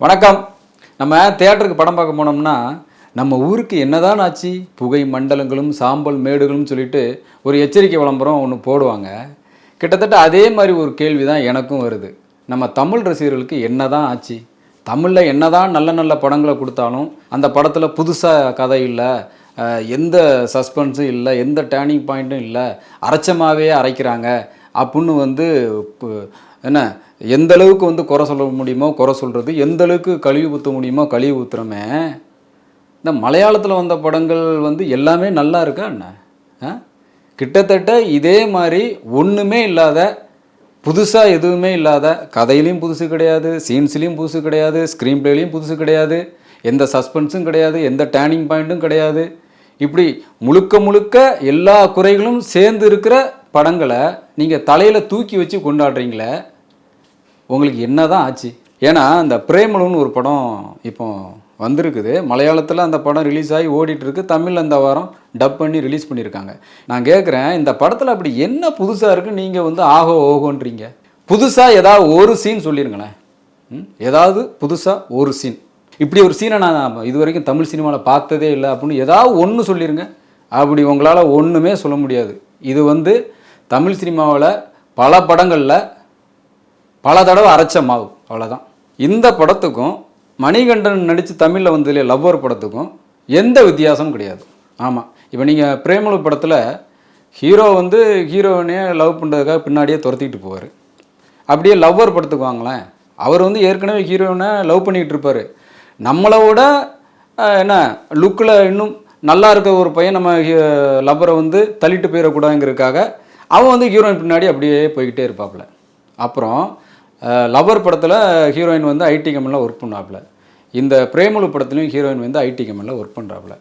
வணக்கம். நம்ம தேட்டருக்கு படம் பார்க்க போனோம்னா நம்ம ஊருக்கு என்னதான் ஆச்சு? புகை மண்டலங்களும் சாம்பல் மேடுகளும் சொல்லிட்டு ஒரு எச்சரிக்கை விளம்பரம் ஒன்று போடுவாங்க. கிட்டத்தட்ட அதே மாதிரி ஒரு கேள்வி தான் எனக்கும் வருது. நம்ம தமிழ் ரசிகர்களுக்கு என்னதான் ஆச்சு? தமிழில் என்னதான் நல்ல நல்ல படங்களை கொடுத்தாலும் அந்த படத்தில் புதுசாக கதை இல்லை எந்த சஸ்பென்ஸும் இல்லை எந்த டேர்னிங் பாயிண்ட்டும் இல்லை அரைச்சமாகவே அரைக்கிறாங்க அப்படின்னு வந்து பு- என்ன எந்த அளவுக்கு வந்து குறை சொல்ல முடியுமோ குறை சொல்கிறது எந்த அளவுக்கு கழிவு ஊற்ற முடியுமோ கழிவு ஊற்றுறமே இந்த மலையாளத்தில் வந்த படங்கள் வந்து எல்லாமே நல்லா இருக்கா என்ன ஆ? கிட்டத்தட்ட இதே மாதிரி ஒன்றுமே இல்லாத புதுசாக எதுவுமே இல்லாத கதையிலையும் புதுசு கிடையாது சீன்ஸ்லேயும் புதுசு கிடையாது ஸ்க்ரீன் பிளேலையும் புதுசு கிடையாது எந்த சஸ்பென்ஸும் கிடையாது எந்த டேர்னிங் பாயிண்ட்டும் கிடையாது இப்படி முழுக்க முழுக்க எல்லா குறைகளும் சேர்ந்து இருக்கிற படங்களை நீங்கள் தலையில் தூக்கி வச்சு கொண்டாடுறீங்களே உங்களுக்கு என்ன தான் ஆச்சு? ஏன்னா இந்த பிரேமலுன்னு ஒரு படம் இப்போ வந்திருக்குது. மலையாளத்தில் அந்த படம் ரிலீஸ் ஆகி ஓடிட்டுருக்கு. தமிழ் தமிழில் அந்த வாரம் டப் பண்ணி ரிலீஸ் பண்ணியிருக்காங்க நான் கேட்குறேன் இந்த படத்தில் அப்படி என்ன புதுசாக இருக்குது நீங்கள் வந்து ஆகோ ஓகோன்றீங்க. புதுசாக ஏதாவது ஒரு சீன் சொல்லிருங்களேன். ம்? ஏதாவது புதுசாக ஒரு சீன் இப்படி ஒரு சீனை நான் இது வரைக்கும் தமிழ் சினிமாவில் பார்த்ததே இல்லை அப்படின்னு ஏதாவது ஒன்று சொல்லிடுங்க அப்படி உங்களால் ஒன்றுமே சொல்ல முடியாது. இது வந்து தமிழ் சினிமாவில் பல படங்களில் பல தடவை அரைச்ச மாவு அவ்வளோதான் இந்த படத்துக்கும் மணிகண்டன் நடித்து தமிழில் வந்ததுல லவ்வர் படத்துக்கும் எந்த வித்தியாசமும் கிடையாது. ஆமாம் இப்போ நீங்கள் பிரேமலு படத்தில் ஹீரோ வந்து ஹீரோயினே லவ் பண்ணுறதுக்காக பின்னாடியே துரத்திக்கிட்டு போவார். அப்படியே லவ்வர் படத்துக்கு வாங்களேன். அவர் வந்து ஏற்கனவே ஹீரோயினை லவ் பண்ணிக்கிட்டு இருப்பார். நம்மளோட விட என்ன லுக்கில் இன்னும் நல்லா இருக்க ஒரு பையன் நம்ம லவ்வரை வந்து தள்ளிட்டு போயிடக்கூடாதுங்கிறதுக்காக அவன் வந்து ஹீரோயின் பின்னாடி அப்படியே போய்கிட்டே இருப்பாப்புல. அப்புறம் லவர் படத்தில் ஹீரோயின் வந்து ஐடி கம்பெனியில் ஒர்க் பண்ணாப்புல இந்த பிரேமலு படத்துலையும் ஹீரோயின் வந்து ஐடி கம்பெனியில் ஒர்க் பண்ணுறாப்புல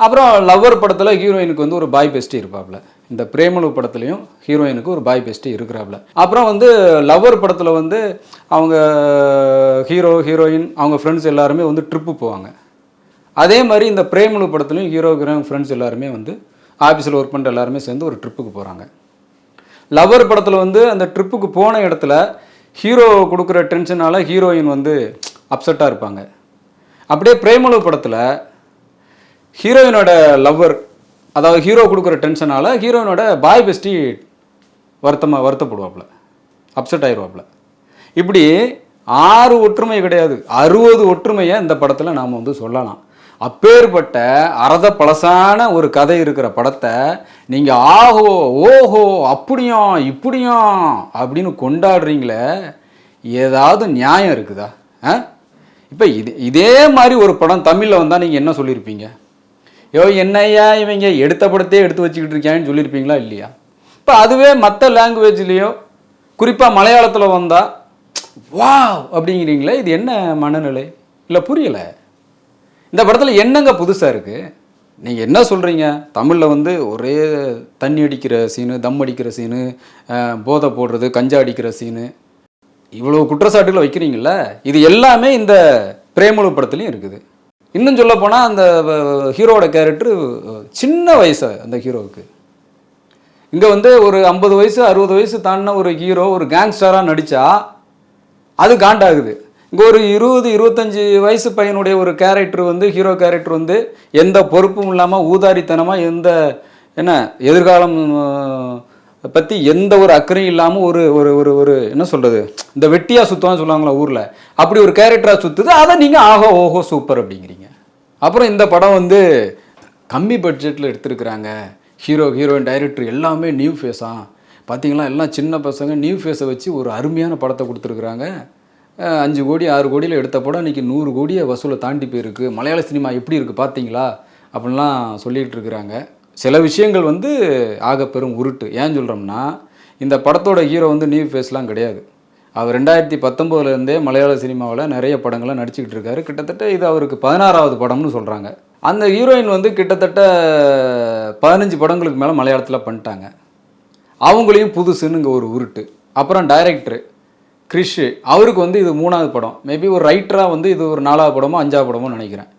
அப்புறம் லவ்வர் படத்தில் ஹீரோயினுக்கு வந்து ஒரு பாய் பெஸ்ட்டு இருப்பாப்புல இந்த பிரேமலு படத்துலையும் ஹீரோயினுக்கு ஒரு பாய் பெஸ்ட்டு இருக்கிறாப்புல அப்புறம் வந்து லவ்வர் படத்தில் வந்து அவங்க ஹீரோ ஹீரோயின் அவங்க ஃப்ரெண்ட்ஸ் எல்லாருமே வந்து ட்ரிப்பு போவாங்க. அதே மாதிரி இந்த பிரேமலு படத்துலையும் ஹீரோ ஹீரோயின் ஃப்ரெண்ட்ஸ் எல்லாருமே வந்து ஆஃபீஸில் ஒர்க் பண்ணுற எல்லாருமே சேர்ந்து ஒரு ட்ரிப்புக்கு போகிறாங்க லவ்வர் படத்தில் வந்து அந்த ட்ரிப்புக்கு போன இடத்துல ஹீரோ கொடுக்குற டென்ஷனால் ஹீரோயின் வந்து அப்செட்டாக இருப்பாங்க. அப்படியே பிரேமலு படத்தில் ஹீரோயினோட லவ்வர் அதாவது ஹீரோ கொடுக்குற டென்ஷனால் ஹீரோயினோட பாய் பெஸ்டி வருத்தமாக வருத்தப்படுவாப்புல. அப்செட் ஆயிடுவாப்புல இப்படி ஆறு ஒற்றுமை கிடையாது. அறுபது ஒற்றுமையை இந்த படத்தில் நாம் வந்து சொல்லலாம். அப்பேற்பட்ட அறத பழசான ஒரு கதை இருக்கிற படத்தை நீங்கள் ஆஹோ ஓஹோ அப்படியும் இப்படியும் அப்படின்னு கொண்டாடுறீங்களே ஏதாவது நியாயம் இருக்குதா? ஆ? இப்போ இது இதே மாதிரி ஒரு படம் தமிழில் வந்தால் நீங்கள் என்ன சொல்லியிருப்பீங்க யோ என்னையா இவங்க எடுத்த படத்தையே எடுத்து வச்சுக்கிட்டு இருக்கியான்னு சொல்லியிருப்பீங்களா இல்லையா? இப்போ அதுவே மற்ற லாங்குவேஜ்லேயோ குறிப்பாக மலையாளத்தில் வந்தால் வா அப்படிங்கிறீங்களே இது என்ன மனநிலை? இல்லை புரியலை? இந்த படத்தில் என்னங்க புதுசாக இருக்குது நீங்கள் என்ன சொல்கிறீங்க தமிழில் வந்து ஒரே தண்ணி அடிக்கிற சீனு தம் அடிக்கிற சீனு போதை போடுறது கஞ்சா அடிக்கிற சீனு. இவ்வளோ குற்றச்சாட்டுகளை வைக்கிறீங்கள இது எல்லாமே இந்த பிரேமலு படத்துலையும் இருக்குது. இன்னும் சொல்ல போனால் அந்த ஹீரோட ஹீரோவோட கேரக்டர் சின்ன வயசு அந்த ஹீரோவுக்கு. இங்கே வந்து ஒரு ஐம்பது வயசு அறுபது வயசு தாண்டின ஒரு ஹீரோ ஒரு கேங்ஸ்டராக நடித்தா அது காண்டாகுது. இங்கே ஒரு இருபது இருபத்தஞ்சி வயசு பையனுடைய ஒரு கேரக்டர் வந்து ஹீரோ கேரக்டர் வந்து எந்த பொறுப்பும் இல்லாமல் ஊதாரித்தனமாக எந்த என்ன எதிர்காலம் பற்றி எந்த ஒரு அக்கறையும் இல்லாமல் ஒரு ஒரு ஒரு ஒரு என்ன சொல்கிறது இந்த வெட்டியாக சுற்றுவான்னு சொல்லுவாங்களா ஊரில் அப்படி ஒரு கேரக்டராக சுற்றுது அதை நீங்கள் ஆஹோ ஓஹோ சூப்பர் அப்படிங்கிறீங்க. அப்புறம் இந்த படம் வந்து கம்மி பட்ஜெட்டில் எடுத்துருக்குறாங்க. ஹீரோ ஹீரோயின் டைரக்டர் எல்லாமே நியூ ஃபேஸாக பார்த்தீங்களா எல்லாம் சின்ன பசங்க நியூ ஃபேஸை வச்சு ஒரு அருமையான படத்தை கொடுத்துருக்குறாங்க. அஞ்சு கோடி ஆறு கோடியில் எடுத்த படம் இன்றைக்கி நூறு கோடியை வசூலை தாண்டி போயிருக்கு. மலையாள சினிமா எப்படி இருக்குது பார்த்தீங்களா அப்படின்லாம் சொல்லிகிட்டு இருக்கிறாங்க. சில விஷயங்கள் வந்து ஆக பெரும் உருட்டு. ஏன் சொல்கிறோம்னா இந்த படத்தோட ஹீரோ வந்து நியூ ஃபேஸ்லாம் கிடையாது. அவர் ரெண்டாயிரத்தி பத்தொம்போதுலேருந்தே மலையாள சினிமாவில் நிறைய படங்களை நடிச்சுக்கிட்டு இருக்காரு. கிட்டத்தட்ட இது அவருக்கு பதினாறாவது படம்னு சொல்கிறாங்க அந்த ஹீரோயின் வந்து கிட்டத்தட்ட பதினஞ்சு படங்களுக்கு மேலே மலையாளத்தில் பண்ணிட்டாங்க. அவங்களையும் புதுசுன்னு இங்கே ஒரு உருட்டு. அப்புறம் டைரக்டரு கிறிஷ் அவருக்கு வந்து இது மூணாவது படம். மேபி ஒரு ரைட்டராக வந்து இது ஒரு நாலாவது படமோ அஞ்சாவது படமோ நினைக்கிறேன்.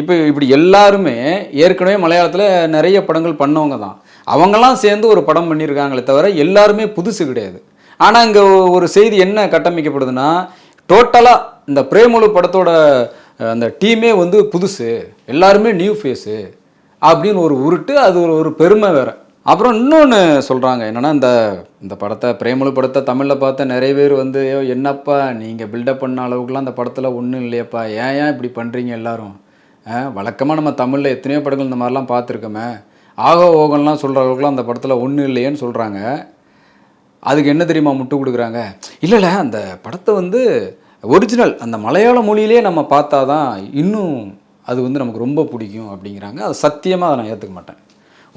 இப்போ இப்படி எல்லாருமே ஏற்கனவே மலையாளத்தில் நிறைய படங்கள் பண்ணவங்க தான். அவங்களாம் சேர்ந்து ஒரு படம் பண்ணியிருக்காங்களே தவிர எல்லாருமே புதுசு கிடையாது. ஆனால் இங்கே ஒரு செய்தி என்ன கட்டமைக்கப்படுதுன்னா டோட்டலாக இந்த பிரேமலு படத்தோட அந்த டீமே வந்து புதுசு. எல்லாருமே நியூ ஃபேஸு அப்படின்னு ஒரு உருட்டு அது ஒரு ஒரு பெருமை வேறு. அப்புறம் இன்னொன்று சொல்கிறாங்க என்னென்னா இந்த இந்த படத்தை பிரேமலு படத்தை தமிழில் பார்த்த நிறைய பேர் வந்து "ஐயோ, என்னப்பா நீங்கள் பில்டப் பண்ண அளவுக்குலாம் அந்த படத்தில் ஒன்றும் இல்லையப்பா. ஏன் ஏன் இப்படி பண்ணுறீங்க எல்லோரும்? வழக்கமாக நம்ம தமிழில் எத்தனையோ படங்கள் இந்த மாதிரிலாம் பார்த்துருக்கோமே. ஆகோ ஓகன்லாம் சொல்கிற அளவுக்குலாம் அந்த படத்தில் ஒன்றும் இல்லையேன்னு சொல்கிறாங்க அதுக்கு என்ன தெரியுமா முட்டு கொடுக்குறாங்க? இல்லைல்ல அந்த படத்தை வந்து ஒரிஜினல் அந்த மலையாள மொழியிலே நம்ம பார்த்தா தான் இன்னும் அது வந்து நமக்கு ரொம்ப பிடிக்கும் அப்படிங்கிறாங்க. அது சத்தியமாக அதை நான் ஏற்றுக்க மாட்டேன்.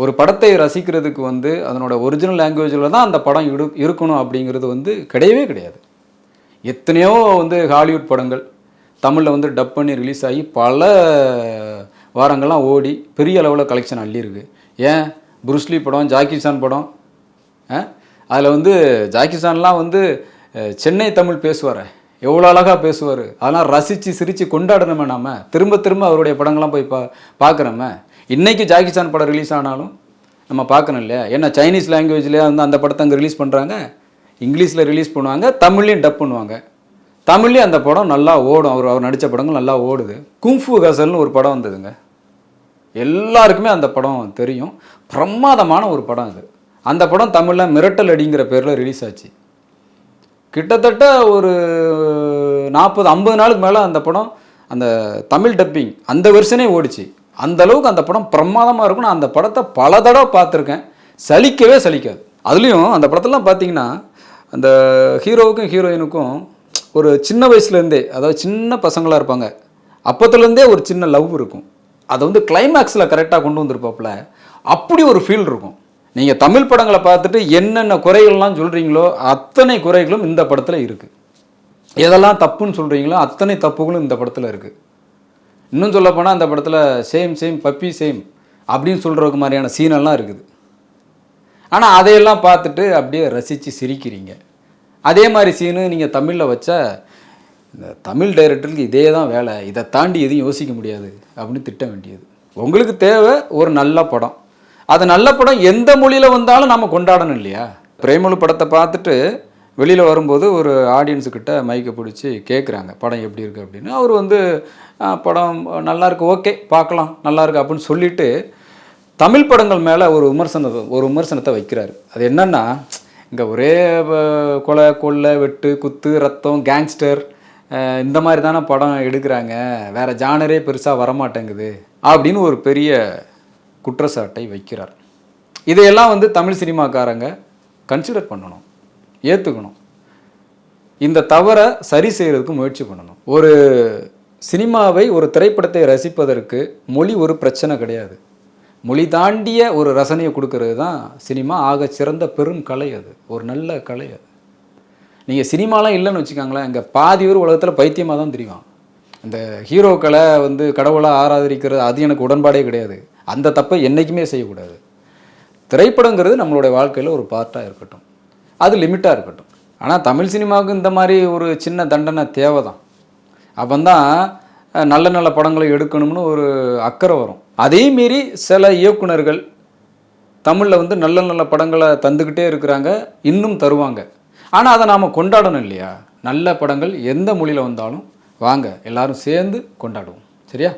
ஒரு படத்தை ரசிக்கிறதுக்கு வந்து அதனோட ஒரிஜினல் லாங்குவேஜில் தான் அந்த படம் இரு இருக்கணும் அப்படிங்கிறது வந்து கிடையவே கிடையாது. எத்தனையோ வந்து ஹாலிவுட் படங்கள் தமிழில் வந்து டப் பண்ணி ரிலீஸ் ஆகி பல வாரங்கள்லாம் ஓடி பெரிய அளவில் கலெக்ஷன் அள்ளியிருக்கு. ஏன்? புருஸ்லி படம் ஜாக்கி சான் படம் அதில் வந்து ஜாக்கி சான்லாம் வந்து சென்னை தமிழ் பேசுவார். எவ்வளோ அழகாக பேசுவார். அதெல்லாம் ரசித்து சிரித்து கொண்டாடணுமே நாம். திரும்ப திரும்ப அவருடைய படங்கள்லாம் போய் பா பார்க்குறோமே இன்றைக்கி ஜாக்கி சான் படம் ரிலீஸ் ஆனாலும் நம்ம பார்க்கணும் இல்லையா? ஏன்னா சைனீஸ் லாங்குவேஜ்லேயே வந்து அந்த படத்தை அங்கே ரிலீஸ் பண்ணுறாங்க இங்கிலீஷில் ரிலீஸ் பண்ணுவாங்க தமிழ்லையும் டப் பண்ணுவாங்க. தமிழ்லேயும் அந்த படம் நல்லா ஓடும். அவர் அவர் நடித்த படங்கள் நல்லா ஓடுது. குங்ஃபு கசல்னு ஒரு படம் வந்ததுங்க. எல்லாருக்குமே அந்த படம் தெரியும். பிரமாதமான ஒரு படம் அது. அந்த படம் தமிழில் மிரட்டல் அடிங்கிற பேரில் ரிலீஸ் ஆச்சு. கிட்டத்தட்ட ஒரு நாற்பது ஐம்பது நாளுக்கு மேலே அந்த படம் அந்த தமிழ் டப்பிங் அந்த வெர்ஷனே ஓடிச்சு. அந்த அளவுக்கு அந்த படம் பிரமாதமாக இருக்கும் நான் அந்த படத்தை பல தடவை பார்த்துருக்கேன். சலிக்கவே சலிக்காது. அதுலேயும் அந்த படத்தெல்லாம் பார்த்தீங்கன்னா அந்த ஹீரோவுக்கும் ஹீரோயினுக்கும் ஒரு சின்ன வயசுலேருந்தே அதாவது சின்ன பசங்களாக இருப்பாங்க. அப்போத்துலேருந்தே ஒரு சின்ன லவ் இருக்கும். அதை வந்து கிளைமேக்ஸில் கரெக்டாக கொண்டு வந்திருப்பாப்புல. அப்படி ஒரு ஃபீல் இருக்கும். நீங்கள் தமிழ் படங்களை பார்த்துட்டு என்னென்ன குறைகள்லாம் சொல்கிறீங்களோ அத்தனை குறைகளும் இந்த படத்தில் இருக்குது எதெல்லாம் தப்புன்னு சொல்கிறீங்களோ அத்தனை தப்புகளும் இந்த படத்தில் இருக்குது இன்னும் சொல்லப்போனால் அந்த படத்தில் சேம் சேம் பப்பி சேம் அப்படின்னு சொல்கிறதுக்கு மாதிரியான சீனெல்லாம் இருக்குது. ஆனால் அதையெல்லாம் பார்த்துட்டு அப்படியே ரசித்து சிரிக்கிறீங்க. அதே மாதிரி சீனு நீங்கள் தமிழில் வச்சா இந்த தமிழ் டைரக்டருக்கு இதே தான் வேலை. இதை தாண்டி எதையும் யோசிக்க முடியாது அப்படின்னு திட்ட வேண்டியது. உங்களுக்கு தேவை ஒரு நல்ல படம். அது நல்ல படம் எந்த மொழியில் வந்தாலும் நம்ம கொண்டாடணும் இல்லையா? பிரேமலு படத்தை பார்த்துட்டு வெளியில் வரும்போது ஒரு ஆடியன்ஸுக்கிட்ட மைக்கை பிடிச்சி கேட்குறாங்க படம் எப்படி இருக்குது அப்படின்னு. அவர் வந்து படம் நல்லாயிருக்கு ஓகே பார்க்கலாம் நல்லாயிருக்கு அப்படின்னு சொல்லிட்டு தமிழ் படங்கள் மேலே ஒரு விமர்சனத்தை ஒரு விமர்சனத்தை வைக்கிறாரு. அது என்னென்னா இங்கே ஒரே கொலை கொள்ளை வெட்டு குத்து ரத்தம் கேங்ஸ்டர் இந்த மாதிரி தானே படம் எடுக்கிறாங்க. வேறு ஜானரே பெருசாக வரமாட்டேங்குது அப்படின்னு ஒரு பெரிய குற்றச்சாட்டை வைக்கிறார். இதையெல்லாம் வந்து தமிழ் சினிமாக்காரங்க கன்சிடர் பண்ணணும். ஏற்றுக்கணும் இந்த தவறை சரி செய்கிறதுக்கு முயற்சி பண்ணணும். ஒரு சினிமாவை ஒரு திரைப்படத்தை ரசிப்பதற்கு மொழி ஒரு பிரச்சனை கிடையாது. மொழி தாண்டிய ஒரு ரசனையை கொடுக்கறது தான் சினிமா. ஆக சிறந்த பெரும் கலை அது. ஒரு நல்ல கலை அது. நீங்கள் சினிமாலாம் இல்லைன்னு வச்சுக்கோங்களேன் இங்கே பாதி ஒரு உலகத்தில் பைத்தியமாக தான் தெரியும். இந்த ஹீரோக்களை வந்து கடவுளாக ஆராதரிக்கிறது அது எனக்கு உடன்பாடே கிடையாது. அந்த தப்பை என்றைக்குமே செய்யக்கூடாது. திரைப்படங்கிறது நம்மளுடைய வாழ்க்கையில் ஒரு பார்ட்டாக இருக்கட்டும். அது லிமிட்டாக இருக்கட்டும். ஆனால் தமிழ் சினிமாவுக்கு இந்த மாதிரி ஒரு சின்ன தண்டனை தேவை தான் அப்போந்தான் நல்ல நல்ல படங்களை எடுக்கணும்னு ஒரு அக்கறை வரும். அதே மீறி சில இயக்குனர்கள் தமிழில் வந்து நல்ல நல்ல படங்களை தந்துக்கிட்டே இருக்கிறாங்க இன்னும் தருவாங்க. ஆனால் அதை நாம் கொண்டாடணும் இல்லையா? நல்ல படங்கள் எந்த மொழியில் வந்தாலும் வாங்க எல்லாரும் சேர்ந்து கொண்டாடுவோம். சரியா?